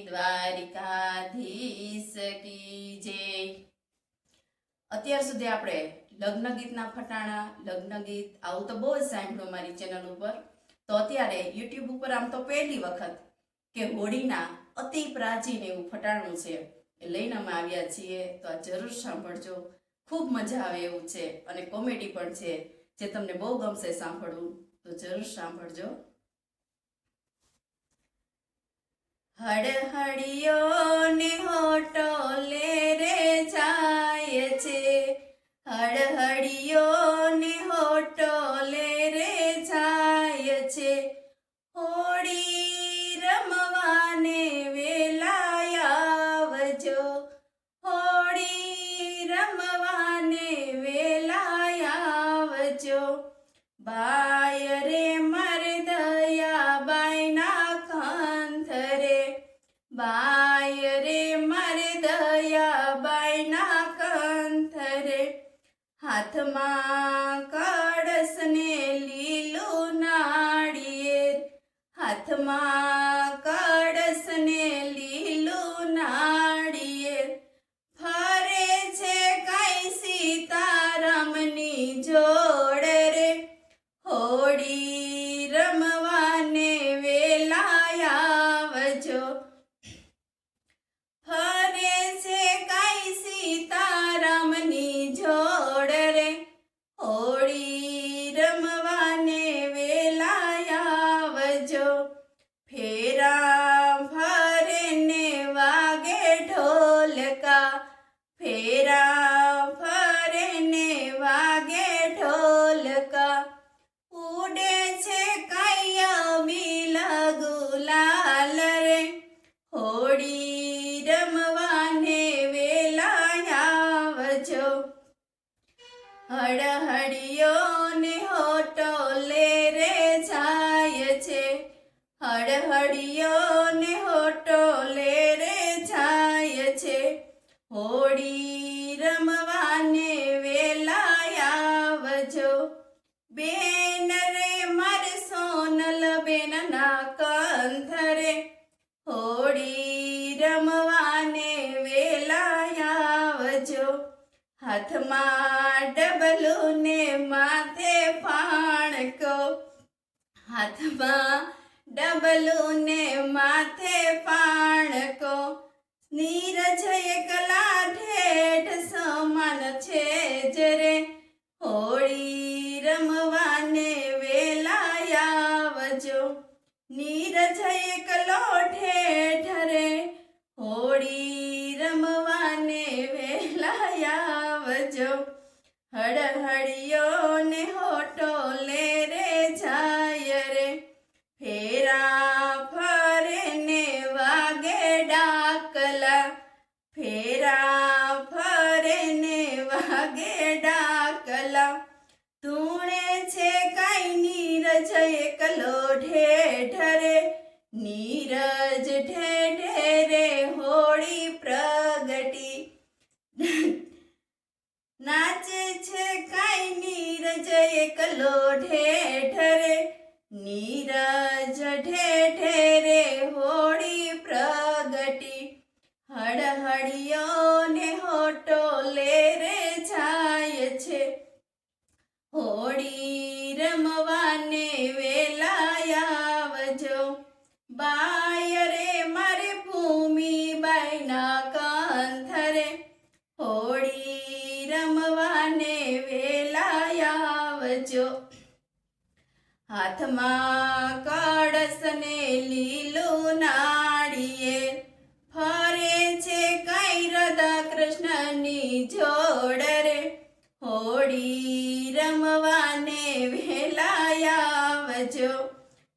દ્વારિકાધીશ કી જય. અત્યાર સુધી આપણે લગ્ન ગીતના ફટાણા, લગ્ન ગીત, આવું તો બહુ જ સાંભળ્યું મારી ચેનલ ઉપર. તો અત્યારે યુટ્યુબ ઉપર આમ તો પહેલી વખત કે હોળીના અતિ પ્રાચીન એવું ફટાણું છે એ લઈને અમે આવ્યા છીએ. તો આ જરૂર સાંભળજો. ખૂબ મજા આવે એવું છે અને કોમેડી પણ છે જે તમને બહુ ગમશે સાંભળવું. તો જરૂર સાંભળજો. હળહળિયો ને હોટલે રે જાય છે. હળહળિયો હાથમાં કળશ લીલો નાળિયેર. હાથમાં કળશ લીલો લીલું નાળિયેર. ફરે છે કઈ સીતારામની જોડ રે. હોળી રમવાને વેલાય આવજો. હળહળિયો ને લેરે જાય છે. હોળી રમવાને વેલાયા આવજો. બેન રે મારે સોનલ બેન ના કંથ હોળી રમવાને વેલાય આવજો. હાથમાં ડબલું ને માથે ફાણકો. હાથમાં ડબલું ને માથે પાણકો નીરજ એકલા ઠેઠ સમાન છે જરે હોળી રમવાને વેલા આવજો. નીરજ એકલો ઠેઠ રે. હોળી રમવાને વેલા આવજો. હળહળિયો ને હોટલે નીરજ એકલો ઢેઢ નીરજ ઢેઢે રે હોળી પ્રગટી. નાચે છે કાઈ નીરજ એકલો ઢેઢ રે નીરજ ઢેઢે રે હોળી પ્રગટી. હળહળિયો ને હોટો રે જાય છે, હોળી રમવાને હોળી રમવાને વેલાયા આવજો. હાથમાં કળશ ને લીલું નાડીએ ફરે છે કઈ રાધા કૃષ્ણની જોડ રે. હોળી રમવાને વેલાય આવજો,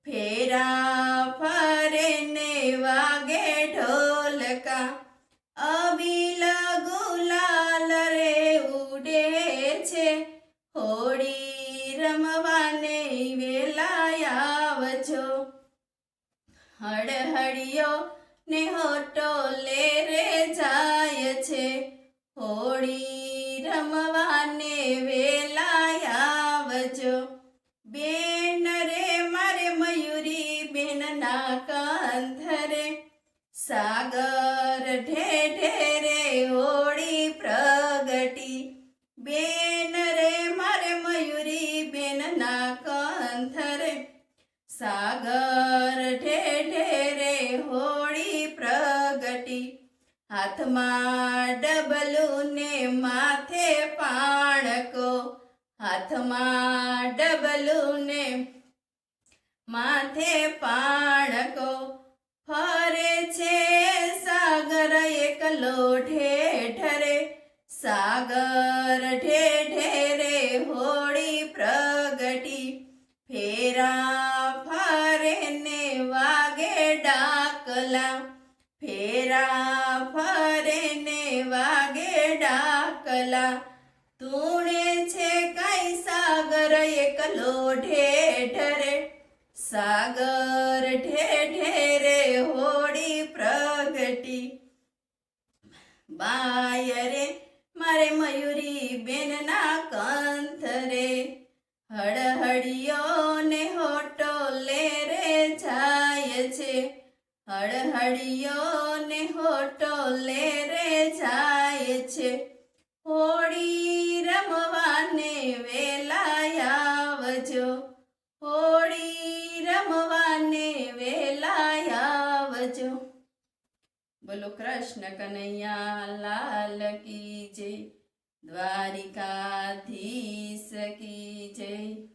ફેરા ફરે ને વાગે ઢોલકા. અબીલ હોળી રમવાને વેલાયાવ છો હળહળિયો ને હોટોલે રે જાય છે. હોળી રમવાને વેલાય આવજો. બેન રે મારે મયુરી બેન ના કંથ સાગર ઢેઢે સાગર ઢેઢે રે હોળી પ્રગટી. હાથમાં ડબલું ને માથે પાણકો હાથમાં ડબલું ને માથે પાણકો ફરે છે સાગર એકલો ઢેઢરે સાગર ઢેઢે ફેરા ફરે ને વાગે ડાકલા. તુણે છે કઈ સાગર એકલો ઢેઢરે સાગર ઢેઢેરે હોડી પ્રગટી. બાય રે, મારે મયુરી બેનના કંથ રે હળહળિયો ને હોટો લે રે જાય છે. હળહળિયો ને હોટો લેરે જાય છે. હોળી રમવાને વેલા આવજો. હોળી રમવાને વેલા આવજો. બોલો કૃષ્ણ કનૈયા, લાલ કી જય. દ્વારિકાધીશ કી જય.